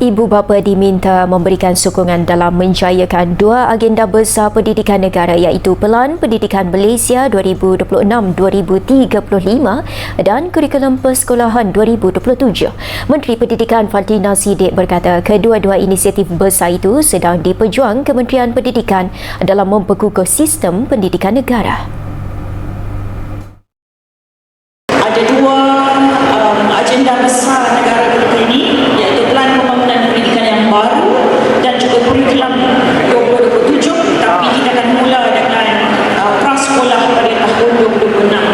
Ibu bapa diminta memberikan sokongan dalam menjayakan dua agenda besar pendidikan negara iaitu Pelan Pendidikan Malaysia 2026-2035 dan Kurikulum Persekolahan 2027. Menteri Pendidikan Fatina Sidik berkata kedua-dua inisiatif besar itu sedang diperjuang Kementerian Pendidikan dalam memperkukuh sistem pendidikan negara. ada dua um, agenda besar negara kita ini iaitu Pelan Pembangunan Pendidikan yang baru dan juga kurikulum 2027 tapi kita akan mula dengan uh, prasekolah pada tahun 2026 ini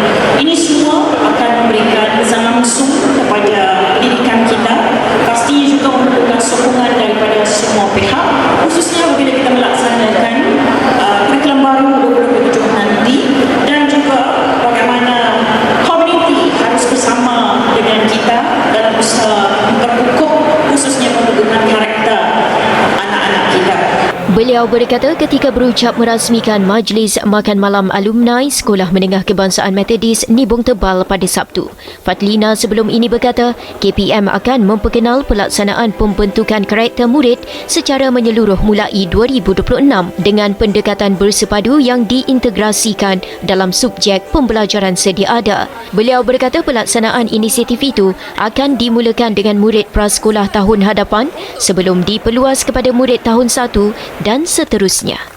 Beliau berkata ketika berucap merasmikan Majlis Makan Malam Alumni Sekolah Menengah Kebangsaan Metodis Nibong Tebal pada Sabtu. Fatlina sebelum ini berkata KPM akan memperkenal pelaksanaan pembentukan karakter murid secara menyeluruh mulai 2026 dengan pendekatan bersepadu yang diintegrasikan dalam subjek pembelajaran sedia ada. Beliau berkata pelaksanaan inisiatif itu akan dimulakan dengan murid prasekolah tahun hadapan sebelum diperluas kepada murid tahun 1 dan seterusnya.